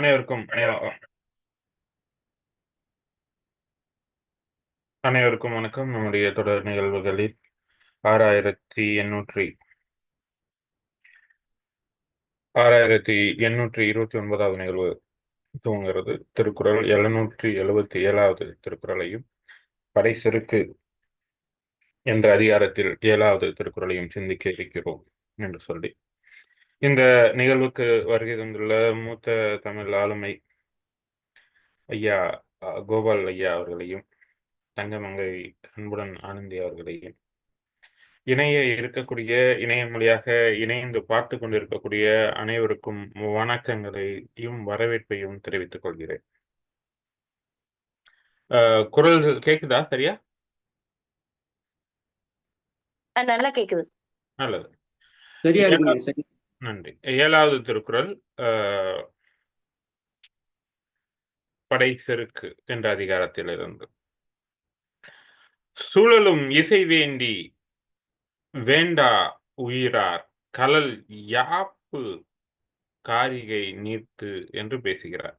அனைவருக்கும் அனைவருக்கும் வணக்கம். நம்முடைய தொடர் நிகழ்வுகளில் 6800 6829வது நிகழ்வு துவங்குகிறது. திருக்குறள் 777வது திருக்குறளையும், படைசெருக்கு என்ற அதிகாரத்தில் ஏழாவது திருக்குறளையும் சிந்திக்க இருக்கிறோம் என்று சொல்லி, இந்த நிகழ்வுக்கு வருகை தந்துள்ள மூத்த தமிழ் ஆளுமை ஐயா கோபால் ஐயா அவர்களையும், தங்கமங்கை அன்புடன் ஆனந்தி அவர்களையும், இணைய இருக்கக்கூடிய இணையம் வழியாக இணைந்து பார்த்துக் கொண்டிருக்கக்கூடிய அனைவருக்கும் வணக்கங்களையும், வரவேற்பையும் தெரிவித்துக் கொள்கிறேன். குரல் கேக்குதா சரியா? நல்லா கேக்குது. நல்லது. சரியா. நன்றி. ஏழாவது திருக்குறள் படை செருக்கு என்ற அதிகாரத்திலிருந்து. சூழலும் இசை வேண்டி வேண்டா உயிரார் கலல் யாப்பு காரிகை நீர்த்து" என்று பேசுகிறார்.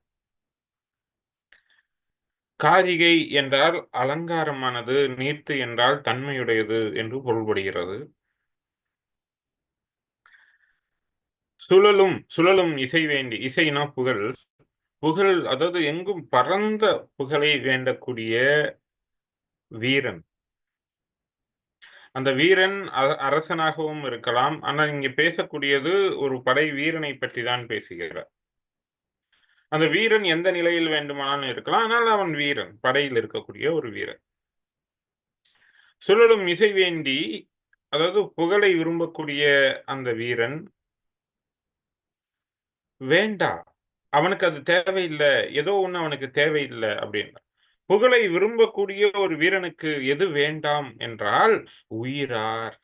காரிகை என்றால் அலங்காரமானது, நீர்த்து என்றால் தன்மையுடையது என்று பொருள்படுகிறது. சுழலும் சுழலும் இசை வேண்டி இசைனா புகழ். புகழ் அதாவது எங்கும் பரந்த புகழை வேண்டக்கூடிய வீரன். அந்த வீரன் அ அரசனாகவும் இருக்கலாம். ஆனால் இங்க பேசக்கூடியது ஒரு படை வீரனை பற்றி தான் பேசுகிறார். அந்த வீரன் எந்த நிலையில் வேண்டுமானாலும் இருக்கலாம். ஆனால் அவன் வீரன். படையில் இருக்கக்கூடிய ஒரு வீரன். சுழலும் இசை வேண்டி அதாவது புகழை விரும்பக்கூடிய அந்த வீரன் வேண்டா. அவனுக்கு அது தேவையில்ல. ஏதோ ஒண்ணு அவனுக்கு தேவையில்ல அப்படின்னா புகழை விரும்பக்கூடிய ஒரு வீரனுக்கு எது வேண்டாம் என்றால், உயிரார்.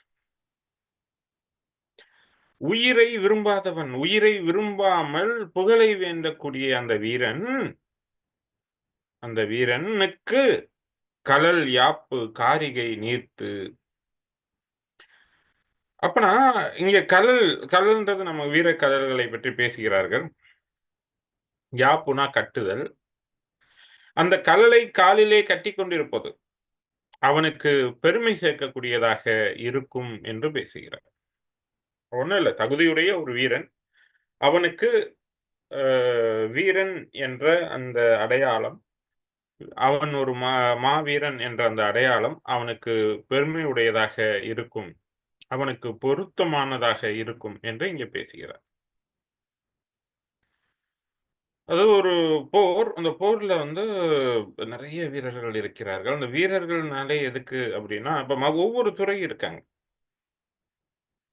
உயிரை விரும்பாதவன், உயிரை விரும்பாமல் புகழை வேண்டக்கூடிய அந்த வீரன் அந்த வீரனுக்கு கலல் யாப்பு காரிகை நீர்த்து. அப்பனா, இங்க கடல் கழல்ன்றது நம்ம வீர கடல்களை பற்றி பேசுகிறார்கள். யாப்புனா கட்டுதல். அந்த கழலை காலிலே கட்டி கொண்டிருப்பது, அவனுக்கு பெருமை சேர்க்கக்கூடியதாக இருக்கும் என்று பேசுகிறார். ஒண்ணும் இல்ல. தகுதியுடைய ஒரு வீரன். அவனுக்கு வீரன் என்ற அந்த அடையாளம், அவன் ஒரு மா மாவீரன் என்ற அந்த அடையாளம் அவனுக்கு பெருமையுடையதாக இருக்கும். அவனுக்கு பொருத்தமானதாக இருக்கும் என்று இங்கே பேசுகிறார். அது ஒரு போர். அந்த போர்ல வந்து நிறைய வீரர்கள் இருக்கிறார்கள். அந்த வீரர்கள்னாலே எதுக்கு அப்படின்னா, இப்ப ஒவ்வொரு துறை இருக்காங்க.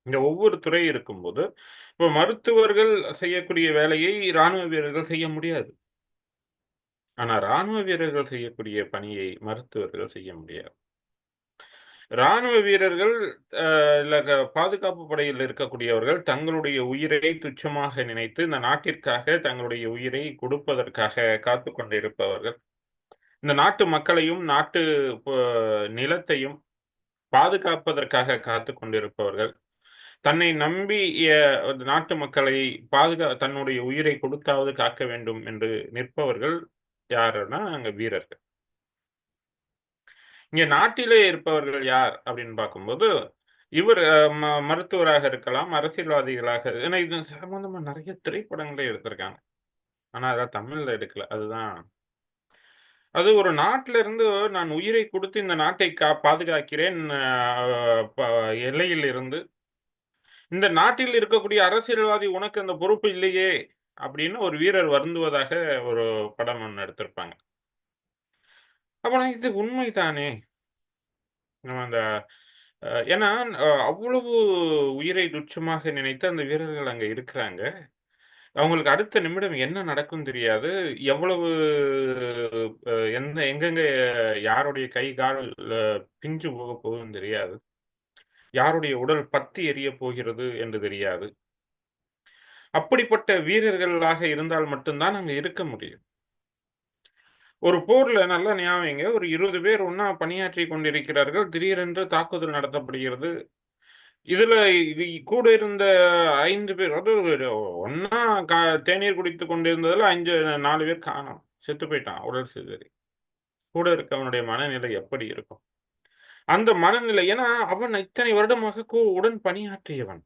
இந்த ஒவ்வொரு துறை இருக்கும்போது, இப்ப மருத்துவர்கள் செய்யக்கூடிய வேலையை ராணுவ வீரர்கள் செய்ய முடியாது. ஆனா, ராணுவ வீரர்கள் செய்யக்கூடிய பணியை மருத்துவர்கள் செய்ய முடியாது. ராணுவ வீரர்கள் பாதுகாப்பு படையில் இருக்கக்கூடியவர்கள் தங்களுடைய உயிரை துச்சமாக நினைத்து, இந்த நாட்டிற்காக தங்களுடைய உயிரை கொடுப்பதற்காக காத்து கொண்டிருப்பவர்கள். இந்த நாட்டு மக்களையும், நாட்டு நிலத்தையும் பாதுகாப்பதற்காக காத்து கொண்டிருப்பவர்கள். தன்னை நம்பி நாட்டு மக்களை பாதுகா தன்னுடைய உயிரை கொடுத்தாவது காக்க வேண்டும் என்று நிற்பவர்கள் யாருன்னா, அங்க வீரர்கள். இங்க நாட்டிலே இருப்பவர்கள் யார் அப்படின்னு பார்க்கும்போது, இவர் ம மருத்துவராக இருக்கலாம், அரசியல்வாதிகளாக ஏன்னா இது சம்பந்தமா நிறைய திரைப்படங்களே எடுத்திருக்காங்க. ஆனா, அதான் தமிழ்ல எடுக்கல. அதுதான் அது ஒரு நாட்டில இருந்து நான் உயிரை கொடுத்து இந்த நாட்டை கா பாதுகாக்கிறேன் எல்லையில் இருந்து. இந்த நாட்டில் இருக்கக்கூடிய அரசியல்வாதி உனக்கு அந்த பொறுப்பு இல்லையே! அப்படின்னு ஒரு வீரர் வருந்துவதாக ஒரு படம் ஒன்று எடுத்திருப்பாங்க. அப்புறம் இது உண்மைதானே! நம்ம அந்த ஏன்னா அவ்வளவு உயிரை துச்சமாக நினைத்து அந்த வீரர்கள் அங்க இருக்கிறாங்க. அவங்களுக்கு அடுத்த நிமிடம் என்ன நடக்கும்னு தெரியாது. எவ்வளவு அ எந்த எங்கெங்க யாருடைய கை, கால் அ பிஞ்சு போகப் போகுதுன்னு தெரியாது. யாருடைய உடல் பத்தி எரியப் போகிறது என்று தெரியாது. அப்படிப்பட்ட வீரர்களாக இருந்தால் மட்டும் தான் அங்க இருக்க முடியும். ஒரு போர்ல நல்லா ஞாபகம் ஒரு 20 பேர் ஒன்னா பணியாற்றி கொண்டிருக்கிறார்கள். திடீரென்று தாக்குதல் நடத்தப்படுகிறது. இதுல இது கூட இருந்த ஐந்து பேர் அதாவது ஒன்னா தேநீர் குடித்து கொண்டிருந்ததுல அஞ்சு நாலு பேர் காணோம். செத்து போயிட்டான். உடல் சிதறி கூட இருக்கவனுடைய மனநிலை எப்படி இருக்கும்? அந்த மனநிலை ஏன்னா அவன் இத்தனை வருடமாக கூ- உடன் பணியாற்றியவன்.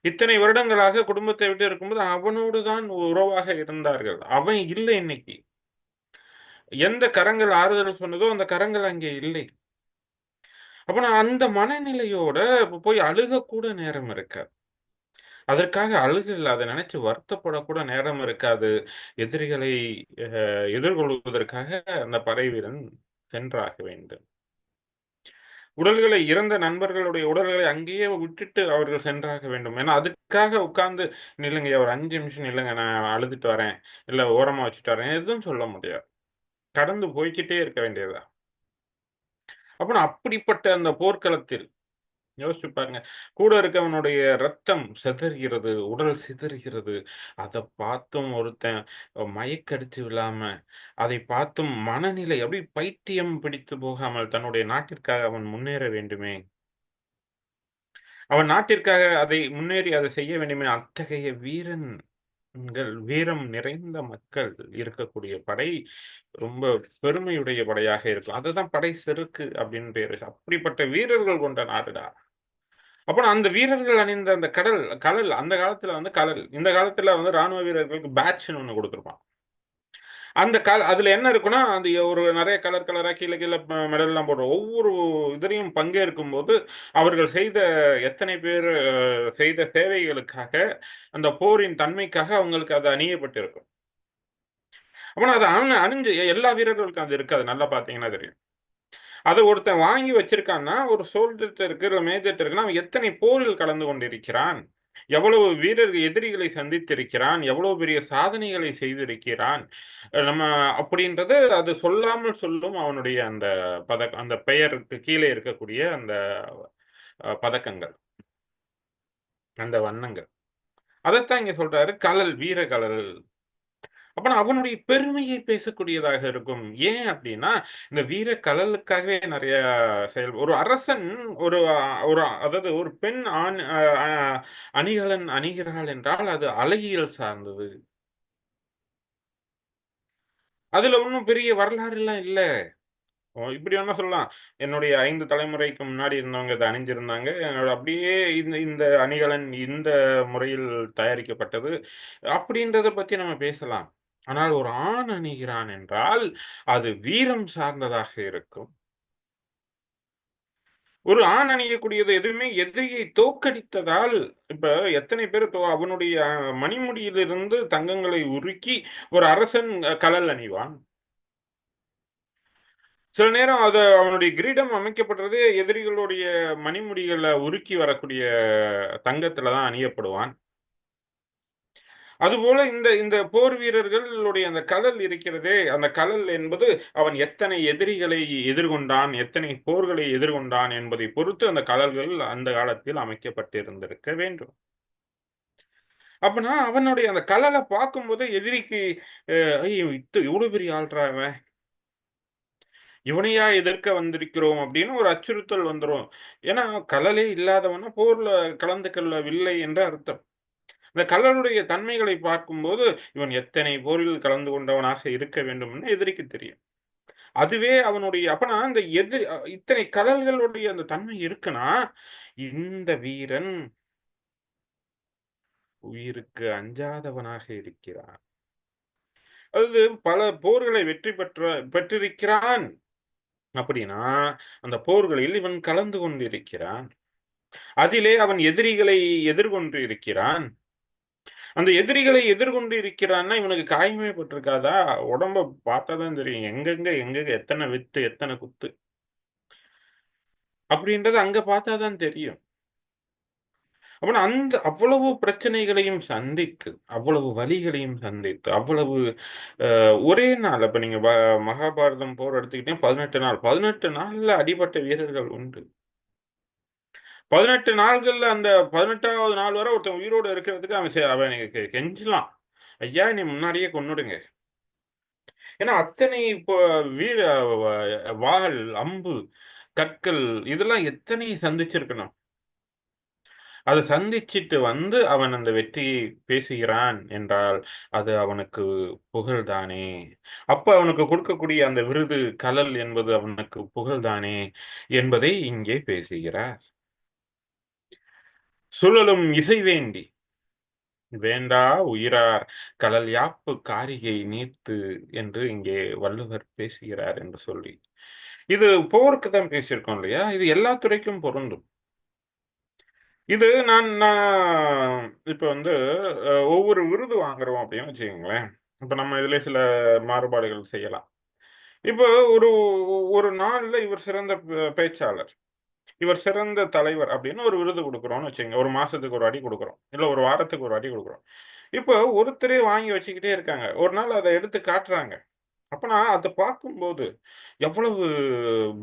இத்தனை வருடங்களாக குடும்பத்தை விட்டு இருக்கும்போது அவனோடு தான் உறவாக இருந்தார்கள். அவன் இல்லை இன்னைக்கு. எந்த கரங்கள் ஆறுதல் சொன்னதோ அந்த கரங்கள் அங்கே இல்லை. அப்ப நான் அந்த மனநிலையோட போய் அழுகக்கூட நேரம் இருக்காது. அதற்காக அழுகல் அதை நினைச்சு வருத்தப்படக்கூட நேரம் இருக்காது. எதிரிகளை அஹ், எதிர்கொள்வதற்காக அந்த படை வீரன் சென்றாக வேண்டும். உடல்களை இறந்த நண்பர்களுடைய உடல்களை அங்கேயே விட்டுட்டு அவர்கள் சென்றாக வேண்டும். ஏன்னா அதுக்காக உட்கார்ந்து நில்லுங்க ஒரு அஞ்சு நிமிஷம் நில்லுங்க நான் அழுதுட்டு வரேன் இல்லை ஓரமா வச்சுட்டு வரேன் எதுவும் சொல்ல முடியாது. கடந்து போய்கிட்டே இருக்க வேண்டியதா அப்புறம் அப்படிப்பட்ட அந்த போர்க்களத்தில் யோசிச்சு பாருங்க கூட இருக்கவனுடைய ரத்தம் சிதறுகிறது உடல் சிதறுகிறது அதை பார்த்தும் ஒருத்தன் மயக்கடிச்சு விழாம அதை பார்த்தும் மனநிலை அப்படி பைத்தியம் பிடித்து போகாமல் தன்னுடைய நாட்டிற்காக அவன் முன்னேற வேண்டுமே? அவன் நாட்டிற்காக அதை முன்னேறி அதை செய்ய வேண்டுமே? அத்தகைய வீரன் வீரன்கள் வீரம் நிறைந்த மக்கள் இருக்கக்கூடிய படை ரொம்ப பெருமையுடைய படையாக இருக்கும். அதுதான் படை செருக்கு அப்படின்னு பேரு அப்படிப்பட்ட வீரர்கள் கொண்ட நாடுடா. அப்புறம் அந்த வீரர்கள் அணிந்த அந்த கடல் கடல் அந்த காலத்துல வந்து கடல் இந்த காலத்துல வந்து ராணுவ வீரர்களுக்கு பேட்ச்னு ஒண்ணு கொடுத்துருப்பான். அந்த கல அதுல என்ன இருக்குன்னா அந்த ஒரு நிறைய கலர் கலரா கீழே கீழே மெடல் எல்லாம் போடுறோம் ஒவ்வொரு இதுலையும் பங்கேற்கும் போது அவர்கள் செய்த எத்தனை பேர் செய்த சேவைகளுக்காக அந்த போரின் தன்மைக்காக அவங்களுக்கு அது அணியப்பட்டிருக்கும். அப்ப அதை அணு அணிஞ்சு எல்லா வீரர்களுக்கும் அது இருக்காது. நல்லா பார்த்தீங்கன்னா தெரியும். அதை ஒருத்தன் வாங்கி வச்சிருக்கான்னா ஒரு சோல்ஜர்ட்ட இருக்கு இல்லை மேஜர்ட்ட இருக்குன்னா அவன் எத்தனை போரில் கலந்து கொண்டிருக்கிறான்? எவ்வளவு வீரர்கள் எதிரிகளை சந்தித்திருக்கிறான் எவ்வளவு பெரிய சாதனைகளை செய்திருக்கிறான் நம்ம அப்படின்றது அது சொல்லாமல் சொல்லும் அவனுடைய அந்த பதக் அந்த பெயருக்கு கீழே இருக்கக்கூடிய அந்த அஹ், பதக்கங்கள். அந்த வண்ணங்கள். அதைத்தான் இங்க சொல்றாரு கலல் வீர கலல் அப்ப அவனுடைய பெருமையை பேசக்கூடியதாக இருக்கும். ஏன் அப்படின்னா இந்த வீர கலலுக்காகவே நிறைய செயல் ஒரு அரசன் ஒரு ஒரு அதாவது ஒரு பெண் ஆண் அணிகலன் அணிகிறாள் என்றால் அது அழகியல் சார்ந்தது. அதுல ஒன்றும் பெரிய வரலாறு எல்லாம் இல்ல. ஓ, இப்படி வேணா சொல்லலாம். என்னுடைய ஐந்து தலைமுறைக்கு முன்னாடி இருந்தவங்க இதை அணிஞ்சிருந்தாங்க. என்னோட அப்படியே இந்த இந்த அணிகலன் இந்த முறையில் தயாரிக்கப்பட்டது. அப்படின்றத பத்தி நம்ம பேசலாம். ஆனால் ஒரு ஆண் அணிகிறான் என்றால் அது வீரம் சார்ந்ததாக இருக்கும். ஒரு ஆண் அணியக்கூடியது எதுவுமே எதிரியை தோக்கடித்ததால் இப்ப எத்தனை பேர் தோ அவனுடைய மணிமுடியிலிருந்து தங்கங்களை உருக்கி ஒரு அரசன் கலல் அணிவான். சில நேரம் அது அவனுடைய கிரீடம் அமைக்கப்பட்டது எதிரிகளுடைய மணிமுடிகளை உருக்கி வரக்கூடிய தங்கத்துல தான் அணியப்படுவான். அதுபோல இந்த இந்த போர் வீரர்களுடைய அந்த கலல் இருக்கிறதே அந்த கலல் என்பது அவன் எத்தனை எதிரிகளை எதிர்கொண்டான் எத்தனை போர்களை எதிர்கொண்டான் என்பதை பொறுத்து அந்த கலல்கள் அந்த காலத்தில் அமைக்கப்பட்டிருந்திருக்க வேண்டும். அப்பனா அவனுடைய அந்த கலலை பார்க்கும்போது எதிரிக்கு ஐயோ இத்து இவ்வளவு பெரிய ஆள்றா அவன் இவனையா எதிர்க்க வந்திருக்கிறோம்? அப்படின்னு ஒரு அச்சுறுத்தல் வந்துரும். ஏன்னா கலலே இல்லாதவனா போர்ல கலந்து கொள்ளவில்லை என்ற அர்த்தம். இந்த கள்ளனுடைய தன்மைகளை பார்க்கும்போது இவன் எத்தனை போரில் கலந்து கொண்டவனாக இருக்க வேண்டும் என்று எதிரிக்கு தெரியும். அதுவே அவனுடைய அப்பனா இந்த எதிரி இத்தனை கடல்களுடைய அந்த தன்மை இருக்குன்னா இந்த வீரன் உயிருக்கு அஞ்சாதவனாக இருக்கிறான். அது பல போர்களை வெற்றி பெற்ற பெற்றிருக்கிறான். அப்படின்னா அந்த போர்களில் இவன் கலந்து கொண்டிருக்கிறான். அதிலே அவன் எதிரிகளை எதிர்கொண்டு இருக்கிறான். அந்த எதிரிகளை எதிர்கொண்டு இருக்கிறான்னா இவனுக்கு காயமே பட்டிருக்காதா? உடம்ப பார்த்தாதான் தெரியும். எங்கெங்க எங்கெங்க எத்தனை வித்து எத்தனை குத்து? அப்படின்றது அங்க பார்த்தாதான் தெரியும். அப்ப அந்த அவ்வளவு பிரச்சனைகளையும் சந்தித்து அவ்வளவு வலிகளையும் சந்தித்து அவ்வளவு அஹ், ஒரே நாள் அப்ப நீங்க மகாபாரதம் போர் எடுத்துக்கிட்டே பதினெட்டு நாள். பதினெட்டு நாள்ல அடிபட்ட வீரர்கள் உண்டு. பதினெட்டு நாள்கள்ல அந்த பதினெட்டாவது நாள் வரை ஒருத்தன் உயிரோடு இருக்கிறதுக்கு அவன் செய்ய அவன் எனக்கு கெஞ்சலாம். ஐயா நீ முன்னாடியே கொண்டுடுங்க ஏன்னா அத்தனை இப்போ வீர வாகல் அம்பு கற்கள் இதெல்லாம் எத்தனை சந்திச்சிருக்கணும்? அதை சந்திச்சிட்டு வந்து அவன் அந்த வெற்றியை பேசுகிறான் என்றால் அது அவனுக்கு புகழ்தானே? அப்ப அவனுக்கு கொடுக்கக்கூடிய அந்த விருது கலல் என்பது அவனுக்கு புகழ்தானே என்பதை இங்கே பேசுகிறார். சுழலும் இசை வேண்டி. வேண்டா உயிரார் கலல் யாப்பு காரிகை நீத்து என்று இங்கே வள்ளுவர் பேசுகிறார் என்று சொல்லி. இது போருக்கு தான் பேசியிருக்கோம் இல்லையா? இது எல்லா துறைக்கும் பொருந்தும். இது நான் நான் இப்போ வந்து ஒவ்வொரு விருது வாங்குறோம் அப்படின்னு வச்சுக்கோங்களேன். இப்போ நம்ம இதுல சில மாறுபாடுகள் செய்யலாம். இப்போ ஒரு ஒரு நாள்ல இவர் சிறந்த பேச்சாளர். இவர் சிறந்த தலைவர் அப்படின்னு ஒரு விருது கொடுக்குறோம்னு வச்சுங்க ஒரு மாசத்துக்கு ஒரு அடி கொடுக்குறோம். இல்ல ஒரு வாரத்துக்கு ஒரு அடி கொடுக்குறோம். இப்போ ஒருத்தரே வாங்கி வச்சுக்கிட்டே இருக்காங்க. ஒரு நாள் அதை எடுத்து காட்டுறாங்க. அப்பனா அதை பார்க்கும்போது எவ்வளவு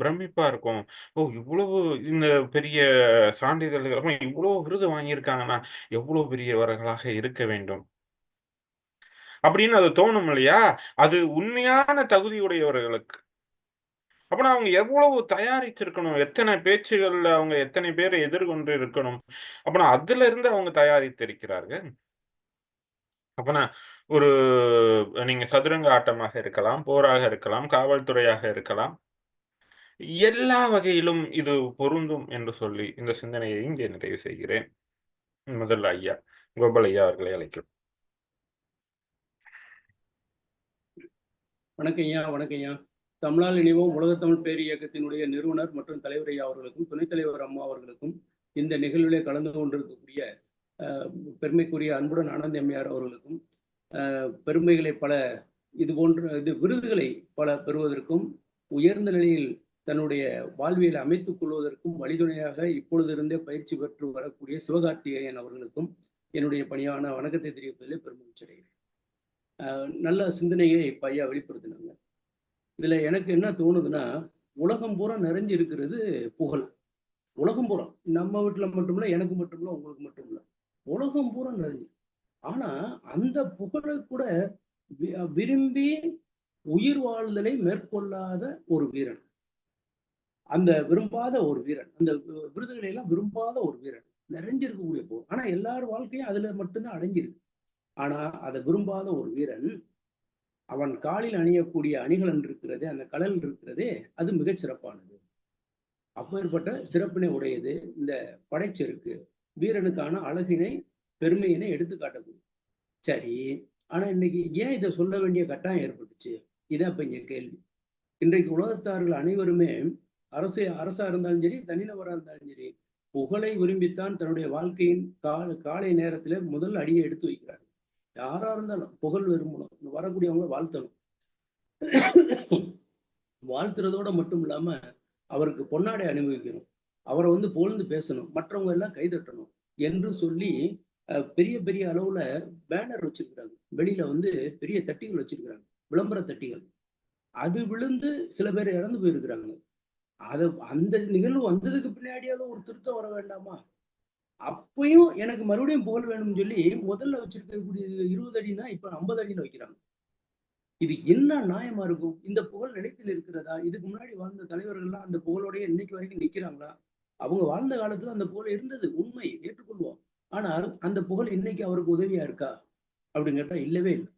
பிரமிப்பா இருக்கும். ஓ இவ்வளவு இந்த பெரிய சான்றிதழ்கள் இவ்வளவு விருது வாங்கியிருக்காங்கன்னா எவ்வளவு பெரியவர்களாக இருக்க வேண்டும்? அப்படின்னு அது தோணும் இல்லையா? அது உண்மையான தகுதியுடையவர்களுக்கு அப்போனா அவங்க எவ்வளவு தயாரிச்சிருக்கணும் எத்தனை பேச்சுகள்ல அவங்க எத்தனை பேரை எதிர்கொண்டு இருக்கணும்? அப்போனா அதுல இருந்து அவங்க தயாரித்திருக்கிறார்கள். அப்போனா ஒரு நீங்க சதுரங்க ஆட்டமாக இருக்கலாம் போராக இருக்கலாம் காவல்துறையாக இருக்கலாம். எல்லா வகையிலும் இது பொருந்தும் என்று சொல்லி இந்த சிந்தனையை இங்கே நிறைவு செய்கிறேன். முதல்ல ஐயா கோபால் ஐயா அவர்களை அழைக்கிறோம். வணக்கம் ஐயா வணக்கம் ஐயா. தமிழால் இணைவோம் உலகத்தமிழ் பேர் இயக்கத்தினுடைய நிறுவனர் மற்றும் தலைவர் ஐயா அவர்களுக்கும் துணைத் தலைவர் அம்மா அவர்களுக்கும் இந்த நிகழ்விலே கலந்து கொண்டிருக்கக்கூடிய பெருமைக்குரிய அன்புடன் ஆனந்த் எம்மையார் அவர்களுக்கும் பெருமைகளை பல இது போன்ற இது விருதுகளை பல பெறுவதற்கும் உயர்ந்த நிலையில் தன்னுடைய வாழ்வியலை அமைத்துக் கொள்வதற்கும் வழிதுணையாக இப்பொழுதிருந்தே பயிற்சி பெற்று வரக்கூடிய சிவகார்த்திகேயன் அவர்களுக்கும் என்னுடைய பணியான வணக்கத்தை தெரிவிப்பதில் பெருமகிழ்ச்சி அடைகிறேன். நல்ல சிந்தனையை இப்ப ஐயா வெளிப்படுத்தினாங்க. இதுல எனக்கு என்ன தோணுதுன்னா உலகம் பூரா நிறைஞ்சு இருக்கிறது புகழ். உலகம் பூரா. நம்ம வீட்டுல மட்டுமில்ல எனக்கு மட்டுமில்ல உங்களுக்கு மட்டுமில்ல. உலகம் பூரா நிறைஞ்சு. ஆனா அந்த புகழை கூட வி- விரும்பி உயிர் வாழ்தலை மேற்கொள்ளாத ஒரு வீரன். அந்த விரும்பாத ஒரு வீரன் அந்த விருதுகளை எல்லாம் விரும்பாத ஒரு வீரன். நிறைஞ்சிருக்கக்கூடிய புகழ். ஆனா எல்லார் வாழ்க்கையும் அதுல மட்டும்தான் அடைஞ்சிருக்கு ஆனா அதை விரும்பாத ஒரு வீரன் அவன் காலில் அணியக்கூடிய அணிகலன் இருக்கிறதே அந்த கடல் இருக்கிறதே அது மிகச் சிறப்பானது. அப்பேற்பட்ட சிறப்பினை உடையது இந்த படைச்செருக்கு. வீரனுக்கான அழகினை பெருமையினை எடுத்து காட்டக்கூடிய. சரி ஆனா இன்னைக்கு ஏன் இதை சொல்ல வேண்டிய கட்டாயம் ஏற்பட்டுச்சு? இதான் இப்ப இங்க கேள்வி. இன்றைக்கு உலகத்தார்கள் அனைவருமே அரசு அரசா இருந்தாலும் சரி தனிநபரா இருந்தாலும் சரி புகழை விரும்பித்தான் தன்னுடைய வாழ்க்கையின் கால காலை நேரத்துல முதல் அடியை எடுத்து வைக்கிறார் யாரா இருந்தாலும் புகழ் விரும்பணும். வரக்கூடியவங்க வாழ்த்தணும். வாழ்த்துறதோட மட்டும் இல்லாம அவருக்கு பொன்னாடை அனுபவிக்கணும் அவரை வந்து புகழ்ந்து பேசணும். மற்றவங்க எல்லாம் கைதட்டணும் என்று சொல்லி பெரிய பெரிய அளவுல பேனர் வச்சிருக்கிறாங்க. வெளியில வந்து பெரிய தட்டிகள் வச்சிருக்கிறாங்க. விளம்பர தட்டிகள். அது விழுந்து சில பேர் இறந்து போயிருக்கிறாங்க. அது அந்த நிகழ்வு வந்ததுக்கு பின்னாடியாவது ஒரு திருத்தம் வர வேண்டாமா? அப்பயும் எனக்கு மறுபடியும் புகழ் வேணும்னு சொல்லி முதல்ல வச்சிருக்கக்கூடிய இருபது அடினா இப்ப ஐம்பது அடின்னு வைக்கிறாங்க. இது என்ன நியாயமா இருக்கும்? இந்த புகழ் நிலைத்தில் இருக்கிறதா? இதுக்கு முன்னாடி வாழ்ந்த தலைவர்கள்லாம் அந்த புகழோடய இன்னைக்கு வரைக்கும் நிக்கிறாங்களா? அவங்க வாழ்ந்த காலத்துல அந்த புகழ் இருந்தது உண்மை ஏற்றுக்கொள்வோம். ஆனால் அந்த புகழ் இன்னைக்கு அவருக்கு உதவியா இருக்கா? அப்படின்னு கேட்டா இல்லவே இல்லை.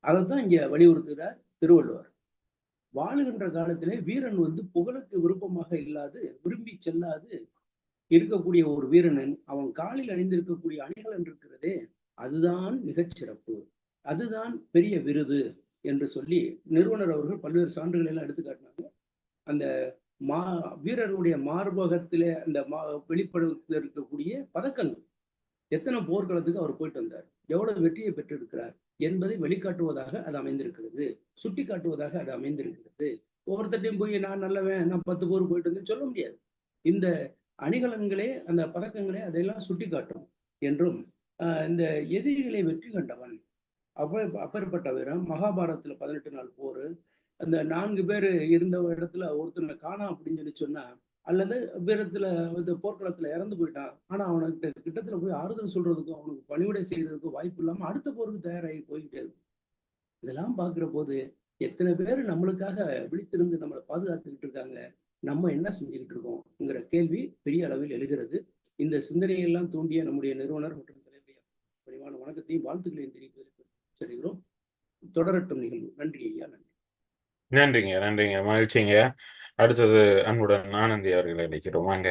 அதைத்தான் இங்க வலியுறுத்துகிறார் திருவள்ளுவர். வாழுகின்ற காலத்திலே வீரன் வந்து புகழுக்கு விருப்பமாக இல்லாது விரும்பி செல்லாது இருக்கக்கூடிய ஒரு வீரனன் அவன் காலில் அணிந்திருக்கக்கூடிய அணிகலன் இருக்கிறதே அதுதான் மிகச் சிறப்பு. அதுதான் பெரிய விருது என்று சொல்லி நிறுவனர் அவர்கள் பல்வேறு சான்றுகள் எல்லாம் எடுத்து காட்டினாங்க. அந்த மா வீரருடைய மார்பகத்திலே அந்த மா வெளிப்படுத்த இருக்கக்கூடிய பதக்கங்கள் எத்தனை போர்க்களத்துக்கு அவர் போயிட்டு வந்தார்? எவ்வளவு வெற்றியை பெற்றிருக்கிறார் என்பதை வெளிக்காட்டுவதாக அது அமைந்திருக்கிறது. சுட்டி காட்டுவதாக அது அமைந்திருக்கிறது. ஒவ்வொருத்தட்டையும் போய் நான் நல்லவன் நான் பத்து போர் போயிட்டு வந்தேன்னு சொல்ல முடியாது. இந்த அணிகலன்களே அந்த பதக்கங்களே அதையெல்லாம் சுட்டி காட்டும் என்றும் ஆஹ் இந்த எதிரிகளை வெற்றி கண்டவன் அப்ப அப்பேற்பட்ட வீரன் மகாபாரதத்துல பதினெட்டு நாள் போர் அந்த நான்கு பேர் இருந்த இடத்துல ஒருத்தனை காணாம் அப்படின்னு சொல்லி சொன்னா அல்லது வீரத்துல இந்த போர்க்களத்துல இறந்து போயிட்டான். ஆனா அவனுக்கு கிட்டத்துல போய் ஆறுதல் சொல்றதுக்கும் அவனுக்கு பணிவிடை செய்யறதுக்கும் வாய்ப்பு இல்லாம அடுத்த போருக்கு தயாராகி போயிட்டே இருக்கும் இதெல்லாம் பாக்குற போது எத்தனை பேர் நம்மளுக்காக விழித்திருந்து நம்மளை பாதுகாத்துக்கிட்டு இருக்காங்க. நம்ம என்ன செஞ்சுக்கிட்டு இருக்கோம்ங்கிற கேள்வி பெரிய அளவில் எழுகிறது. இந்த சிந்தனையெல்லாம் தூண்டிய நம்முடைய நிறுவனர் மற்றும் தலைவரையா பணிவான வணக்கத்தையும் வாழ்த்துக்களையும் தெரிவிப்பதற்கு சொல்கிறோம் தொடரட்டும் நிகழ்வு. நன்றி ஐயா நன்றி. நன்றிங்க நன்றிங்க. மகிழ்ச்சிங்க. அடுத்தது அன்புடன் ஆனந்தி அவர்களை அழைக்கிறோம். வாங்க.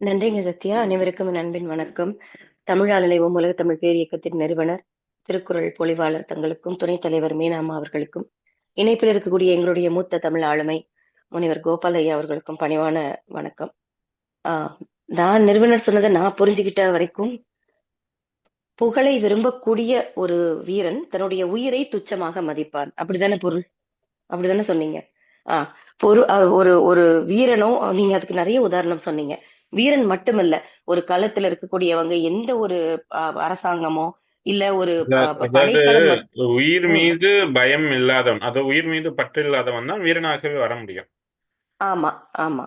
நன்றிங்க சத்யா. அனைவருக்கும் அன்பின் வணக்கம். தமிழால் நினைவோம் உலக தமிழ் பேர் இயக்கத்தின் நிறுவனர் திருக்குறள் பொழிவாளர் தங்களுக்கும் துணைத் தலைவர் மீனாமா அவர்களுக்கும் இணைப்பில் இருக்கக்கூடிய எங்களுடைய மூத்த தமிழ் ஆளுமை முனிவர் கோபால் ஐயா அவர்களுக்கும் பணிவான வணக்கம். ஆஹ் நான் நிறுவனர் சொன்னதை நான் புரிஞ்சுக்கிட்ட வரைக்கும் புகழை விரும்பக்கூடிய ஒரு வீரன் தன்னுடைய உயிரை துச்சமாக மதிப்பான். அப்படிதானே பொருள்? அப்படிதானே சொன்னீங்க. ஆஹ் பொரு ஒரு ஒரு வீரனோ நீங்க அதுக்கு நிறைய உதாரணம் சொன்னீங்க. வீரன் மட்டுமல்ல ஒரு களத்துல இருக்கக்கூடியவங்க எந்த ஒரு அரசாங்கமோ இல்ல ஒரு அதாவது உயிர். மீது பயம் இல்லாதவன் அது உயிர் மீது பற்று இல்லாதவன் தான் வீரனாகவே வர முடியும். ஆமா ஆமா.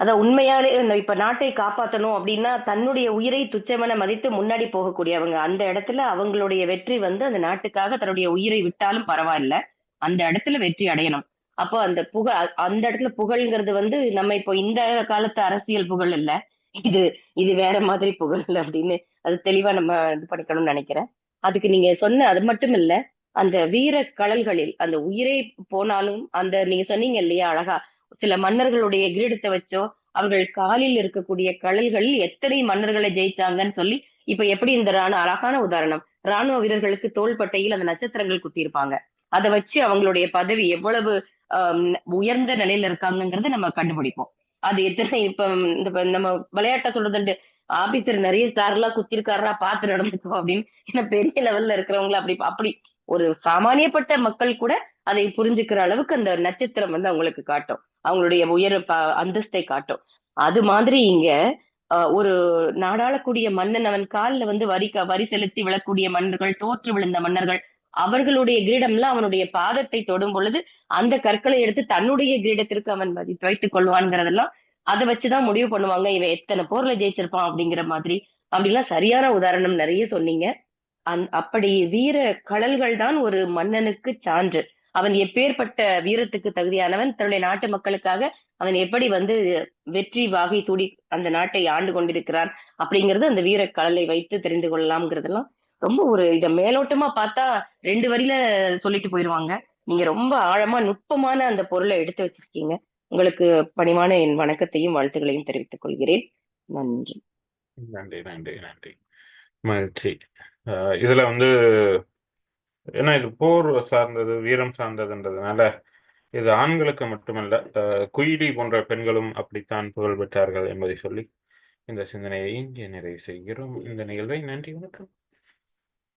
அதான் உண்மையாலே இந்த இப்ப நாட்டை காப்பாத்தணும் அப்படின்னா தன்னுடைய உயிரை துச்சமென மதித்து முன்னாடி போகக்கூடியவங்க. அந்த இடத்துல அவங்களுடைய வெற்றி வந்து அந்த நாட்டுக்காக தன்னுடைய உயிரை விட்டாலும் பரவாயில்ல. அந்த இடத்துல வெற்றி அடையணும். அப்போ அந்த புகழ் அந்த இடத்துல புகழ்ங்கிறது வந்து நம்ம இப்போ இந்த காலத்து அரசியல் புகழ் இல்ல. இது இது வேற மாதிரி புகழ் அப்படின்னு அது தெளிவா நம்ம இது பண்ணிக்கணும்னு நினைக்கிறேன். அதுக்கு நீங்க சொன்ன அது மட்டும் இல்ல அந்த வீர கடல்களில் அந்த உயிரே போனாலும் அந்த நீங்க சொன்னீங்க இல்லையா அழகா சில மன்னர்களுடைய கிரீடத்தை வச்சோ அவர்கள் காலில் இருக்கக்கூடிய கழல்களில் எத்தனை மன்னர்களை ஜெயிச்சாங்கன்னு சொல்லி இப்ப எப்படி இந்த ராணுவ அழகான உதாரணம். ராணுவ வீரர்களுக்கு தோள்பட்டையில் அந்த நட்சத்திரங்கள் குத்தியிருப்பாங்க. அதை வச்சு அவங்களுடைய பதவி எவ்வளவு உயர்ந்த நிலையில இருக்காங்கிறத நம்ம கண்டுபிடிப்போம். அது எத்தனை இப்ப இந்த இப்ப நம்ம விளையாட்ட சொல்றதுண்டு ஆபீசர் நிறைய ஸ்டார் எல்லாம் குத்திருக்காரா பார்த்து நடந்துக்கோ அப்படின்னு. ஏன்னா பெரிய லெவல்ல இருக்கிறவங்கள அப்படி அப்படி ஒரு சாமானியப்பட்ட மக்கள் கூட அதை புரிஞ்சுக்கிற அளவுக்கு அந்த நட்சத்திரம் வந்து அவங்களுக்கு காட்டும். அவங்களுடைய உயர் அந்தஸ்தை காட்டும். அது மாதிரி இங்க ஒரு நாடாளக்கூடிய மன்னன் அவன் கால்ல வந்து வரி வரி செலுத்தி விழக்கூடிய மன்னர்கள் தோற்று விழுந்த மன்னர்கள் அவர்களுடைய கிரீடம்ல அவனுடைய பாதத்தை தொடும் பொழுது அந்த கற்களை எடுத்து தன்னுடைய கிரீடத்திற்கு அவன் மதித்து வைத்துக் கொள்வான்ங்கிறதெல்லாம் அதை வச்சுதான் முடிவு பண்ணுவாங்க. இவன் எத்தனை போர்ல ஜெயிச்சிருப்பான் அப்படிங்கிற மாதிரி. அப்படிலாம் சரியான உதாரணம் நிறைய சொன்னீங்க. அந் அப்படி வீர கடல்கள் தான் ஒரு மன்னனுக்கு சான்று. அவன் எப்பேற்பட்ட வீரத்துக்கு தகுதியானவன் தன்னுடைய நாட்டு மக்களுக்காக அவன் எப்படி வந்து வெற்றி வாகை சூடி அந்த நாட்டை ஆண்டு கொண்டிருக்கிறான் அப்படிங்கறது அந்த வீர கடலை வைத்து தெரிந்து கொள்ளலாம்ங்கிறதெல்லாம் ரொம்ப ஒரு இத மேலோட்டமா பார்த்தா ரெண்டு வரியில சொல்லிட்டு போயிருவாங்க. நீங்க ரொம்ப ஆழமா நுட்பமான அந்த பொருளை எடுத்து வச்சிருக்கீங்க. உங்களுக்கு பணிவான என் வணக்கத்தையும் வாழ்த்துக்களையும் தெரிவித்துக் கொள்கிறேன். நன்றி. நன்றி நன்றி நன்றி. மகிழ்ச்சி. இதுல வந்து ஏன்னா இது போர் சார்ந்தது வீரம் சார்ந்ததுன்றதுனால இது ஆண்களுக்கு மட்டுமல்ல குயிலி போன்ற பெண்களும் அப்படித்தான் புகழ் பெற்றார்கள் என்பதை சொல்லி இந்த சிந்தனையை இங்கே நிறைவு செய்கிறோம். இந்த நிகழ்வை நன்றி வணக்கம்.